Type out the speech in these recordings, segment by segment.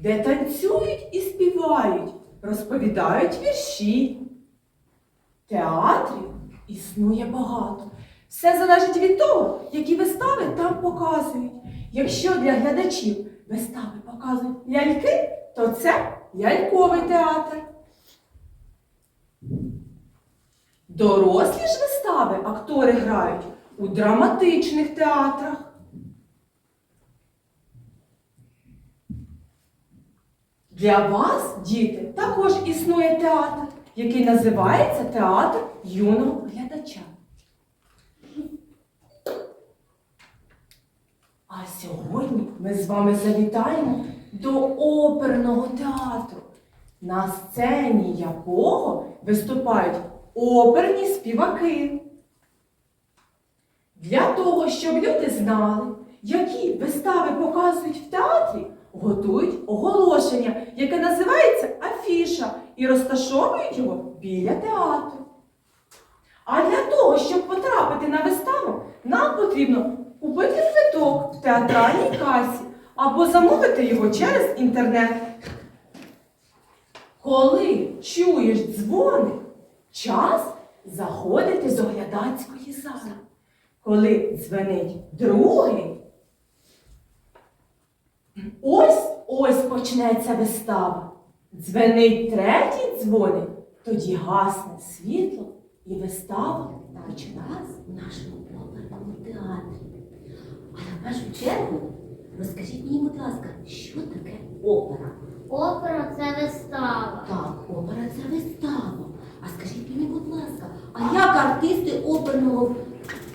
де танцюють і співають, розповідають вірші. Театрів існує багато. Все залежить від того, які вистави там показують. Якщо для глядачів вистави показують ляльки, то це ляльковий театр. Дорослі ж вистави актори грають у драматичних театрах. Для вас, діти, також існує театр, який називається театр юного глядача. А сьогодні ми з вами завітаємо до оперного театру, на сцені якого виступають оперні співаки. Для того, щоб люди знали, які вистави показують в театрі, готують оголошення, яке називається афіша, і розташовують його біля театру. А для того, щоб потрапити на виставу, нам потрібно купити квиток в театральній касі або замовити його через інтернет. Коли чуєш дзвони, час заходити до глядацької зали. Коли дзвенить другий, ось ось почнеться вистава. Дзвенить третій дзвоник, тоді гасне світло і вистава починається. в нашому оперному театрі. А на першу чергу розкажіть мені, будь ласка, що таке опера? Опера це вистава. Так, опера це вистава. А скажіть мені, будь ласка, а як артисти оперного.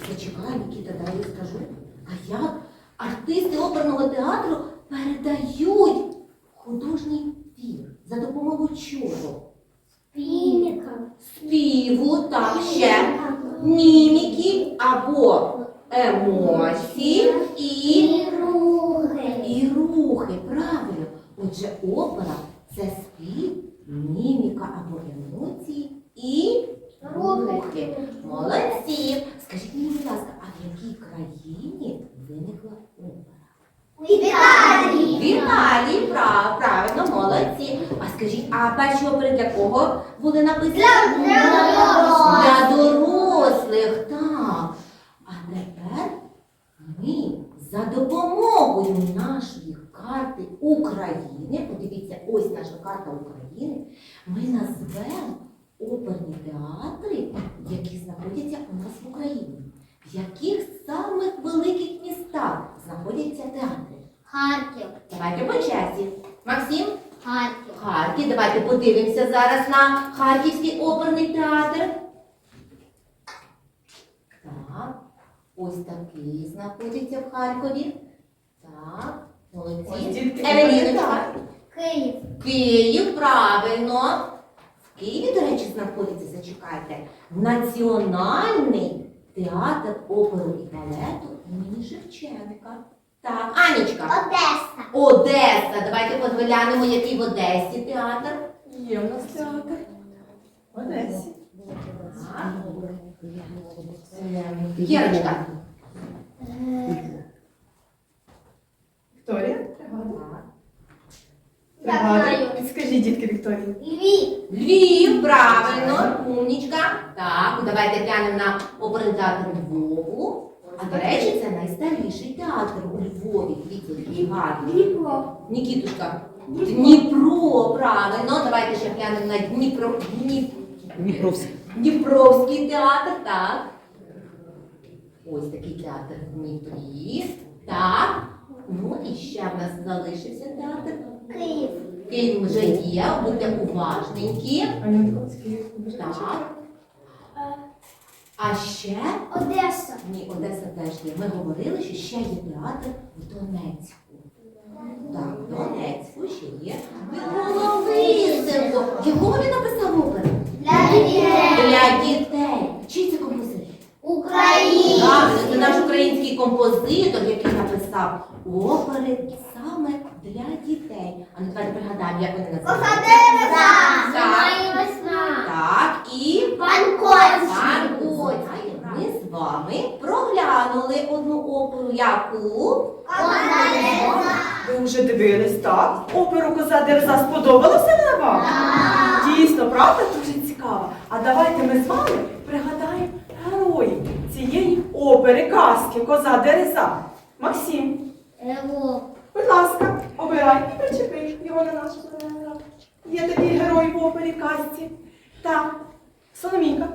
Зачекай, Нікіта, дай я скажу. А як артисти оперного театру передають художній твір? За допомогою чого? Піміка. Співу, так, ще міміки або емоцій і, І руги. і рухи. Правильно. Отже, опера це спів, міміка або емоції і рухи. Молодці. Скажіть мені, будь ласка, а в якій країні виникла опера? В Італії. В Італії, прав, правильно, молодці. А скажіть, а перші опери для кого були написані? Для- для дорослих. Для дорослих, так. А тепер ми за допомогою нашої карти України, подивіться, ось наша карта України, ми назвемо оперні театри, які знаходяться у нас в Україні. В яких самих великих? Харків. Давайте по черзі. Максим, Харків. Харків. Давайте подивимося зараз на Харківський оперний театр. Так, ось такий знаходиться в Харкові. Так, молодці. Евеліночка. Київ. Київ, правильно. В Києві, до речі, знаходиться, зачекайте, Національний театр опери і балету імені Шевченка. Так, Анічка. Одеса. Одеса. Давайте подглянемо, який в Одесі театр. Є у нас театр. В Одесі. Кірочка. Вікторія. Я знаю. Підскажіть, дітки Вікторії. Львів. Львів, правильно, умнічка. Так, давайте глянемо на оперний театр Львову. А до речі, це найстаріший театр у Львові. Який гарний. Дніпро. Нікітушка. Дніпро, правильно. Давайте ще глянемо на Дніпро. Дніп... Дніпровський. Дніпровський театр, так. Ось такий театр в Дніпрі. Так. Ну і ще в нас залишився театр. Київ. Київ вже є, будьте уважненькі. Так. А ще Одеса. ні, Одеса теж є. Ми говорили, що ще є театр в Донецьку. Так, в Донецьку ще є. Головисенко. Якого він написав оперу? Для дітей. Для дітей. Чий це композитор? Україна. Так, це наш український композитор, який написав опери саме для дітей. А ну давайте пригадаємо. Як вони називаються. Зима весна. Так, і Панкоці. Маргоці. Ми з вами проглянули одну оперу, яку. Ви вже дивились, так? Оперу Коза Дерза сподобалася вона вам? Дійсно, правда, дуже цікаво. А давайте ми з вами пригадаємо героїв цієї опери казки Коза Дереза. Максим, Ево. Будь ласка, обирай і причепи його на нашу камеру. Є такий герой в опері казці. Так, Соломійка,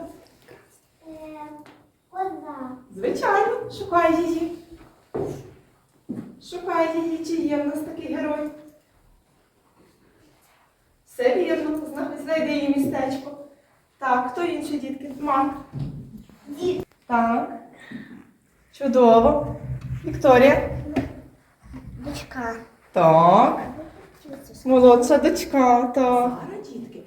Коза. звичайно, шукай її. Шукай її, чи є в нас такий герой. Все вірно, зна- знайди її містечко. Так, хто інші дітки? Мам. Дід. Так. Чудово. Вікторія. Дочка. Так. Молодша дочка. Так. Зараз, дітки,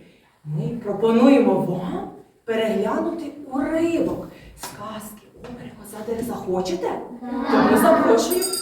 ми пропонуємо вам переглянути уривок сказки опери Коза захочете, то Тому запрошую.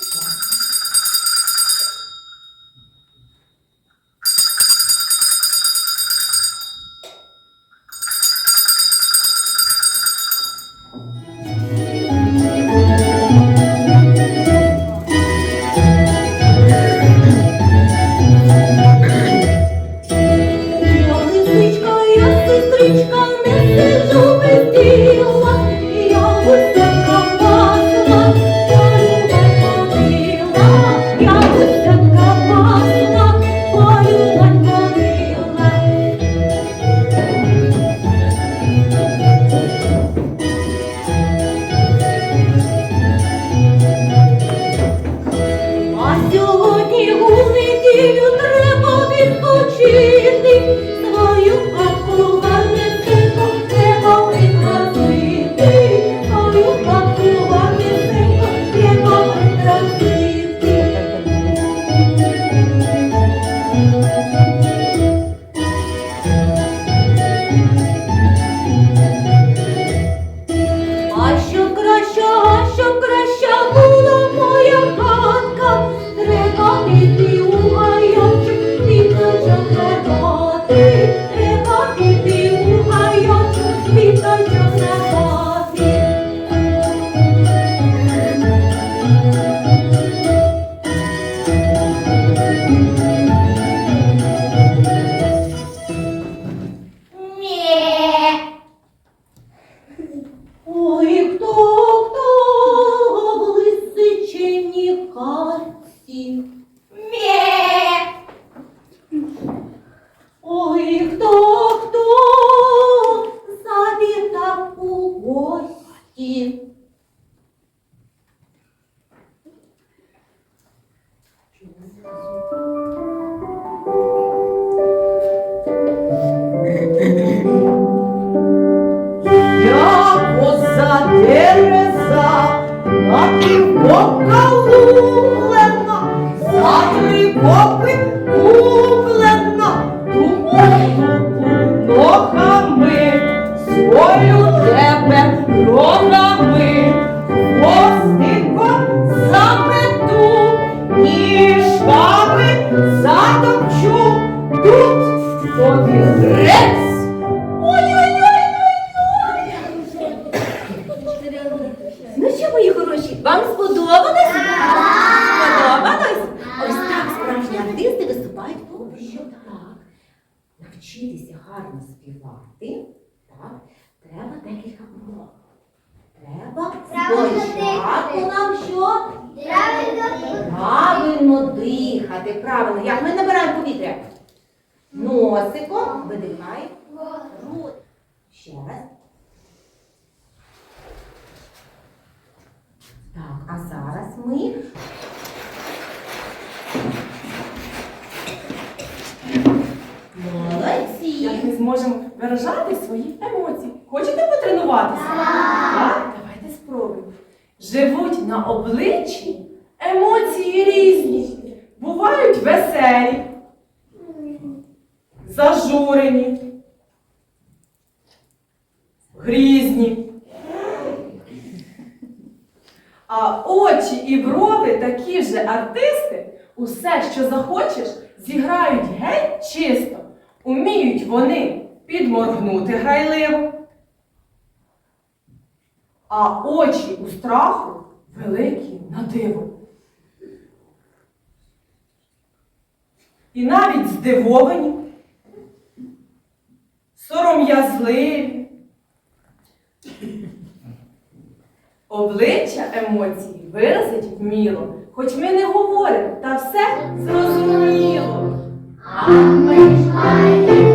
Ой, можемо виражати свої емоції. Хочете потренуватися? Так, давайте спробуємо. Живуть на обличчі емоції різні. Бувають веселі, зажурені, грізні. А очі і брови такі же артисти, усе, що захочеш, зіграють геть чисто. Уміють вони підморгнути грайливо. А очі у страху великі на диво. І навіть здивовані, сором'язливі. Обличчя емоцій виразить вміло, хоч ми не говоримо, та все зрозуміло. А ми ж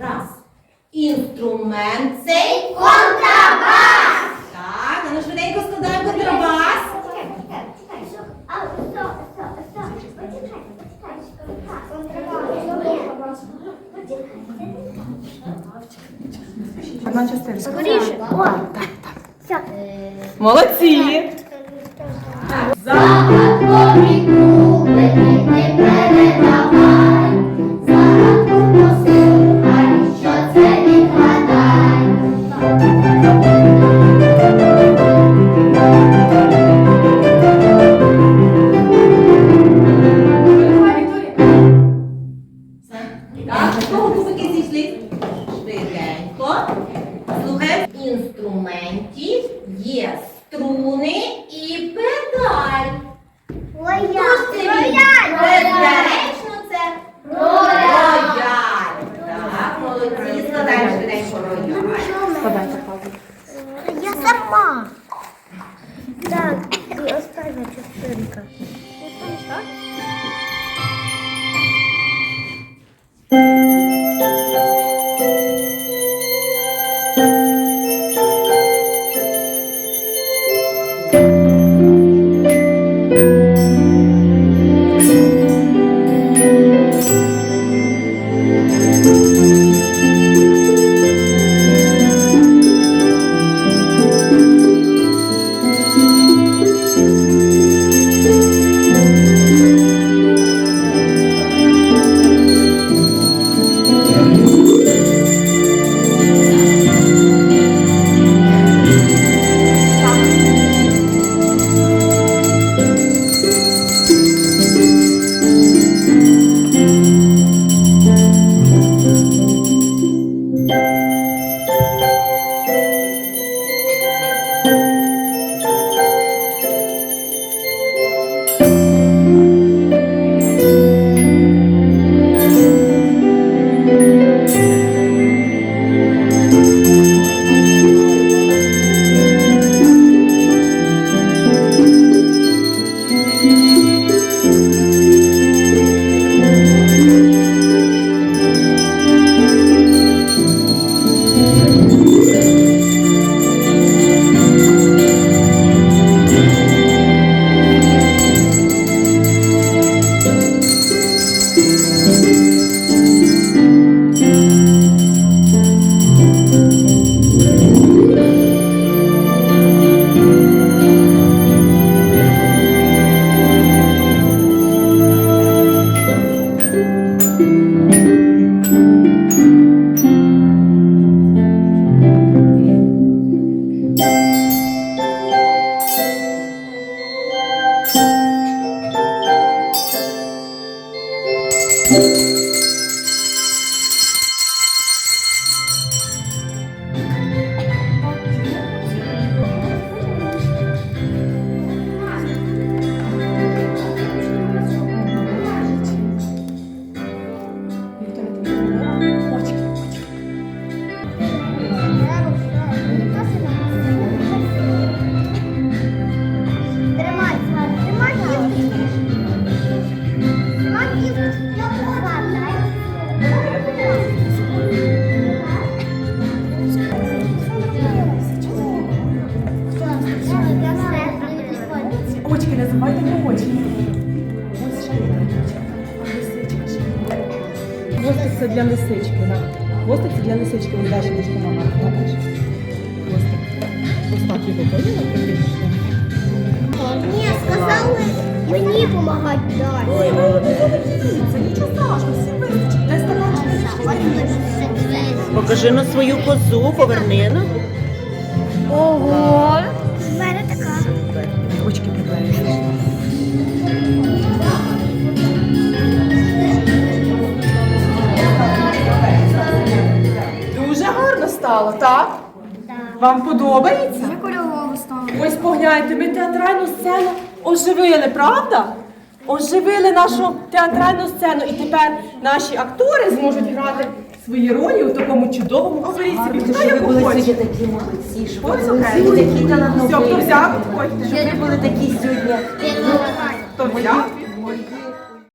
Раз. Інструмент цей контрабас. Так, а ну швиденько складаємо контрабас. Одна частина. Молодці. Так. За добрі купи, не передай. Покажи на свою козу, поверни на. Ого. В мене така. Очки приклеїш. Дуже гарно стало, так? Вам подобається? Кольорову стало. Ось погляньте, ми театральну сцену оживили, правда? Оживили нашу театральну сцену, і тепер наші актори зможуть грати свої ролі у такому чудовому оберізі. Хто як хоче. такі молодці, що ви Ось були окей. такі Все, хто взяв. Щоб ви були такі сьогодні. Хто взяв?